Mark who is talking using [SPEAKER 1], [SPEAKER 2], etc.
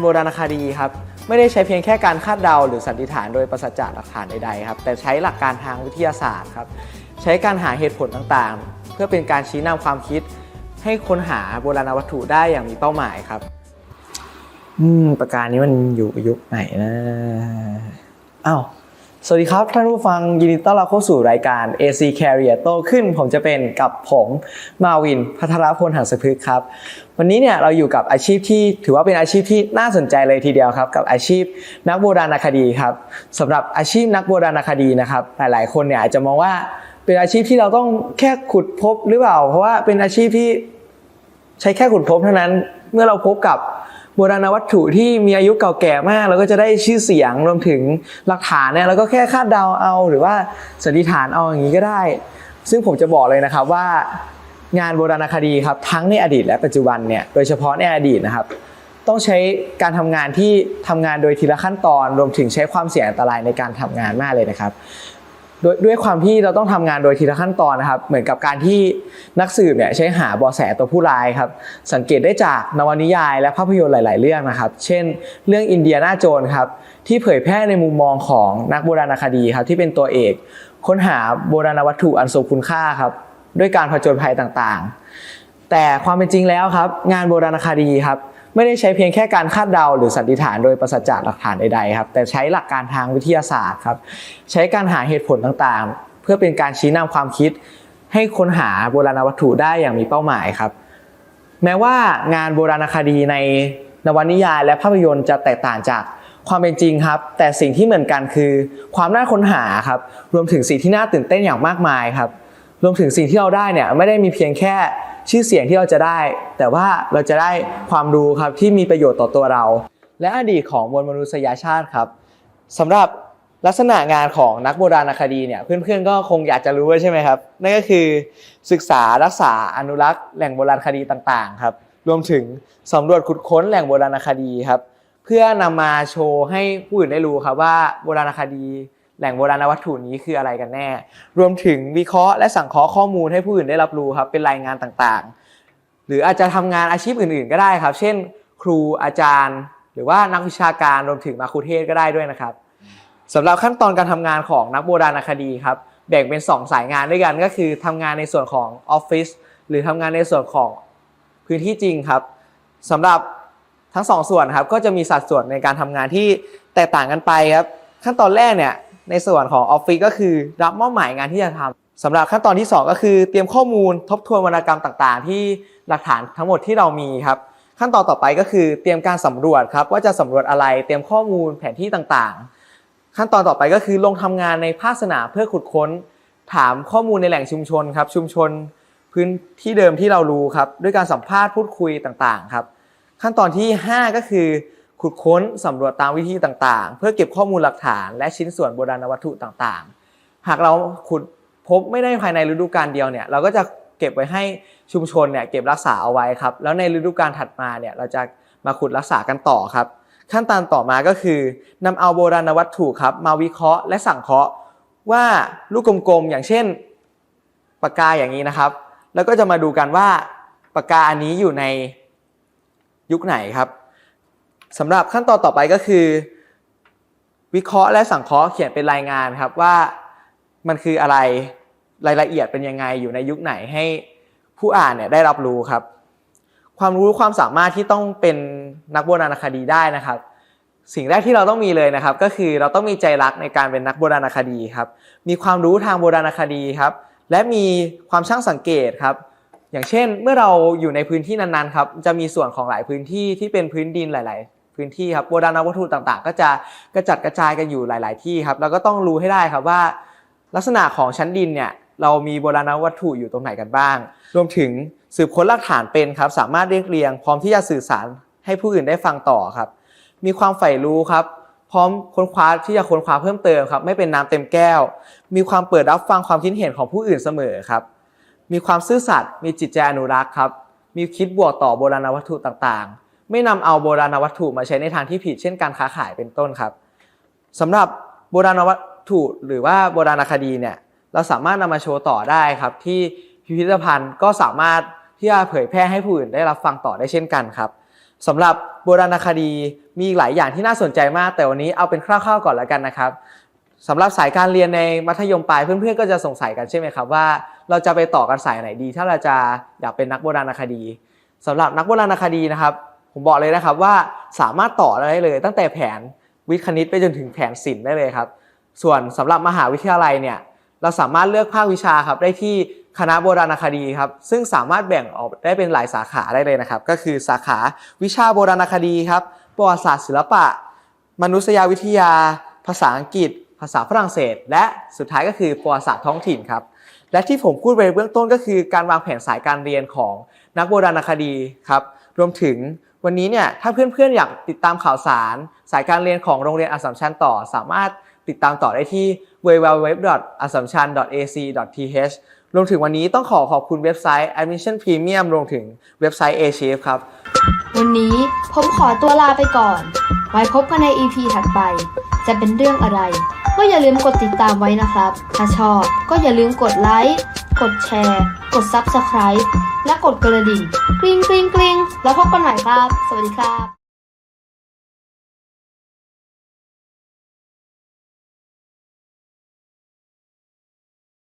[SPEAKER 1] โบราณคดีครับ ไม่ได้ใช้เพียงแค่การคาดเดาหรือสันนิษฐานโดยปราศจากหลักฐานใดๆครับ แต่ใช้หลักการทางวิทยาศาสตร์ครับ ใช้การหาเหตุผลต่างๆ เพื่อเป็นการชี้นำความคิด ให้ค้นหาโบราณวัตถุได้อย่างมีเป้าหมายครับ อืม ประการนี้มันอยู่ยุคไหนนะอ้าว สวัสดีครับ ท่านผู้ฟังยินดีต้อนรับเข้าสู่รายการ AC Carrier โตขึ้น ผมจะเป็นกับผมมาวินพัทรพลหัสพฤกษ์ครับ วันนี้เนี่ยเราอยู่กับอาชีพที่ถือว่าเป็นอาชีพที่น่าสนใจเลยทีเดียวครับ กับอาชีพนักโบราณคดีครับสำหรับอาชีพนักโบราณคดีนะครับ หลายๆ คนเนี่ยอาจจะมองว่าเป็นอาชีพที่เราต้องแค่ขุดพบหรือเปล่า เพราะว่าเป็นอาชีพที่ใช้แค่ขุดพบเท่านั้นเมื่อเราพบกับ บราณวัตถุที่มีอายุเก่าแก่มากเราก็จะได้ชื่อเสียงรวมถึงหลักฐานเนี่ยเราก็แค่คาดเดาเอา หรือว่าสันนิษฐานเอาอย่างนี้ก็ได้ ซึ่งผมจะบอกเลยนะครับว่างานโบราณคดีครับทั้งในอดีตและปัจจุบันเนี่ยโดยเฉพาะในอดีตนะครับ ต้องใช้การทำงานที่ทำงานโดยทีละขั้นตอน รวมถึงใช้ความเสี่ยงอันตรายในการทำงานมากเลยนะครับ โดยด้วยความที่เราต้องทำงานโดยทีละขั้นตอนนะครับ เหมือนกับการที่นักสืบเนี่ยใช้หาเบาะแสตัวผู้ร้ายครับ สังเกตได้จากนวนิยายและภาพยนตร์หลาย ๆ เรื่องนะครับ เช่น เรื่องอินเดียนาโจนครับที่เผยแพร่ในมุมมองของนักโบราณคดีครับที่เป็นตัวเอก ค้นหาโบราณวัตถุอันทรงคุณค่าครับด้วยการผจญภัยต่าง ๆ แต่ความเป็นจริงแล้วครับ งานโบราณคดีครับ ไม่ได้ใช้เพียงแค่การคาดเดาหรือสันนิษฐานโดยปราศจากหลักฐานใดๆครับ แต่ใช้หลักการทางวิทยาศาสตร์ครับ ใช้การหาเหตุผลต่างๆ เพื่อเป็นการชี้นำความคิด ให้ค้นหาโบราณวัตถุได้อย่างมีเป้าหมายครับ แม้ว่างานโบราณคดีในนวนิยายและภาพยนตร์จะแตกต่างจากความเป็นจริงครับ แต่สิ่งที่เหมือนกันคือความน่าค้นหาครับ รวมถึงสิ่งที่น่าตื่นเต้นอย่างมากมายครับ รวมถึงสิ่งที่เราได้เนี่ยไม่ได้มีเพียงแค่ ชื่อเสียงที่เราจะได้ แต่ว่าเราจะได้ความรู้ครับที่มีประโยชน์ต่อตัวเรา และอดีตของมวลมนุษยชาติครับสำหรับลักษณะงานของนักโบราณคดีเนี่ยเพื่อนๆก็คงอยากจะรู้ใช่ไหมครับนั่นก็คือศึกษารักษาอนุรักษ์แหล่งโบราณคดีต่างๆครับรวมถึงสำรวจขุดค้นแหล่งโบราณคดีครับ เพื่อนำมาโชว์ให้ผู้อื่นได้รู้ครับว่าโบราณคดี แหล่งโบราณวัตถุนี้คืออะไรกันแน่ รวมถึงวิเคราะห์และสังเคราะห์ข้อมูลให้ผู้อื่นได้รับรู้ครับ เป็นรายงานต่างๆ หรืออาจจะทำงานอาชีพอื่นๆ ก็ได้ครับ เช่น ครูอาจารย์ หรือว่านักวิชาการรวมถึงมาคุเทศก์ก็ได้ด้วยนะครับสำหรับขั้นตอนการทำงานของนักโบราณคดีครับแบ่งเป็น 2 สายงานด้วยกันก็คือทำงานในส่วนของออฟฟิศหรือทำงานในส่วนของพื้นที่จริงครับสำหรับทั้งสองส่วนครับก็จะมีสัดส่วนในการทำงานที่แตกต่างกันไปครับ ขั้นตอนแรกเนี่ย ในส่วนของออฟฟิศก็คือ รับมอบหมายงานที่จะทำสำหรับขั้นตอนที่ 2 ก็คือ เตรียมข้อมูลทบทวนวรรณกรรมต่างๆ ที่หลักฐานทั้งหมดที่เรามีครับ ขั้นตอนต่อไปก็คือเตรียมการสำรวจครับว่าจะสำรวจอะไรเตรียมข้อมูลแผนที่ต่างๆ ขั้นตอนต่อไปก็คือลงทำงานในภาคสนามเพื่อขุดค้น ถามข้อมูลในแหล่งชุมชนครับชุมชน พื้นที่เดิมที่เรารู้ครับด้วยการสัมภาษณ์พูดคุยต่างๆครับขั้นตอนที่ 5 ก็คือ ขุดค้นสำรวจตามวิธีต่างๆ เพื่อเก็บข้อมูลหลักฐาน และชิ้นส่วนโบราณวัตถุต่างๆ หากเราขุดพบไม่ได้ภายในฤดูกาลเดียวเนี่ยเราก็จะเก็บไว้ให้ชุมชนเนี่ยเก็บรักษาเอาไว้ครับ แล้วในฤดูกาลถัดมาเนี่ยเราจะมาขุดรักษากันต่อครับ ขั้นตอนต่อมาก็คือนำเอาโบราณวัตถุครับ มาวิเคราะห์และสังเคราะห์ว่าลูกกลมๆอย่างเช่นปากกาอย่างนี้นะครับ แล้วก็จะมาดูกันว่าปากกาอันนี้อยู่ในยุคไหนครับ สำหรับขั้นตอนต่อไปก็คือ วิเคราะห์และสังเคราะห์เขียนเป็นรายงานครับว่ามันคืออะไรรายละเอียดเป็นยังไงอยู่ในยุคไหนให้ผู้อ่านเนี่ยได้รับรู้ครับ ความรู้ความสามารถที่ต้องเป็นนักโบราณคดีได้นะครับ สิ่งแรกที่เราต้องมีเลยนะครับ ก็คือเราต้องมีใจรักในการเป็นนักโบราณคดีครับ มีความรู้ทางโบราณคดีครับ และมีความช่างสังเกตครับ อย่างเช่นเมื่อเราอยู่ในพื้นที่นั้นๆครับจะมีส่วนของหลายพื้นที่ที่เป็นพื้นดินหลาย ๆ พื้นที่ครับโบราณวัตถุต่างๆ ก็จะกระจัดกระจายกันอยู่หลาย ๆ ที่ครับแล้วก็ต้องรู้ให้ได้ครับว่า ลักษณะของชั้นดินเนี่ยเรามีโบราณวัตถุอยู่ตรงไหนกันบ้าง รวมถึงสืบค้นหลักฐานเป็นครับ สามารถเรียกเรียง พร้อมที่จะสื่อสารให้ผู้อื่นได้ฟังต่อครับ มีความใฝ่รู้ครับ พร้อมค้นคว้าที่จะค้นคว้าเพิ่มเติมครับไม่เป็นน้ำเต็มแก้ว มีความเปิดรับฟังความคิดเห็นของผู้อื่นเสมอครับ มีความซื่อสัตย์มีจิตใจอนุรักษ์ครับ มีคิดบวกต่อโบราณวัตถุต่างๆ ไม่นำเอาโบราณวัตถุมาใช้ในทางที่ผิด เช่นการค้าขายเป็นต้นครับสำหรับโบราณวัตถุหรือว่าโบราณคดีเนี่ยเราสามารถนำมาโชว์ต่อได้ครับ ที่พิพิธภัณฑ์ก็สามารถที่จะเผยแพร่ให้ผู้อื่นได้รับฟังต่อได้เช่นกันครับสำหรับโบราณคดีมีหลายอย่างที่น่าสนใจมาก แต่วันนี้เอาเป็นคร่าวๆก่อนแล้วกันนะครับสำหรับสายการเรียนในมัธยมปลายเพื่อนๆก็จะสงสัยกันใช่ไหมครับว่า เราจะไปต่อกันสายไหนดี ถ้าเราจะอยากเป็นนักโบราณคดีสำหรับนักโบราณคดีนะครับ ผมบอกเลยนะครับว่าสามารถต่อได้เลย ตั้งแต่แผนวิทย์คณิตไปจนถึงแผนศิลป์ได้เลยครับ ส่วนสำหรับมหาวิทยาลัยเนี่ยเราสามารถเลือกภาควิชาครับได้ที่คณะโบราณคดีครับซึ่งสามารถแบ่งออกได้เป็นหลายสาขาได้เลยนะครับ ก็คือสาขาวิชาโบราณคดีครับประวัติศาสตร์ศิลปะ มนุษยวิทยา ภาษาอังกฤษ ภาษาฝรั่งเศส และสุดท้ายก็คือประวัติศาสตร์ท้องถิ่นครับและที่ผมพูดไปเบื้องต้นก็คือการวางแผนสายการเรียนของนักโบราณคดีครับรวมถึง วันนี้เนี่ยถ้าเพื่อนๆอยากติดตามข่าวสาร สายการเรียนของโรงเรียนอัสสัมชัญต่อ สามารถติดตามต่อได้ที่ www.assumption.ac.th รวมถึงวันนี้ต้องขอขอบคุณเว็บไซต์ Admission Premium รวมถึงเว็บไซต์ Achieve ครับ
[SPEAKER 2] วันนี้ผมขอตัวลาไปก่อน ไว้พบกันใน EP ถัดไป จะเป็นเรื่องอะไร ก็อย่าลืมกดติดตามไว้นะครับ ถ้าชอบก็อย่าลืมกดไลค์ กดแชร์ กด Subscribe และกดกระดิ่งกริ๊งกริ๊งกริ๊งแล้วพบกันใหม่ครับ สวัสดีครับ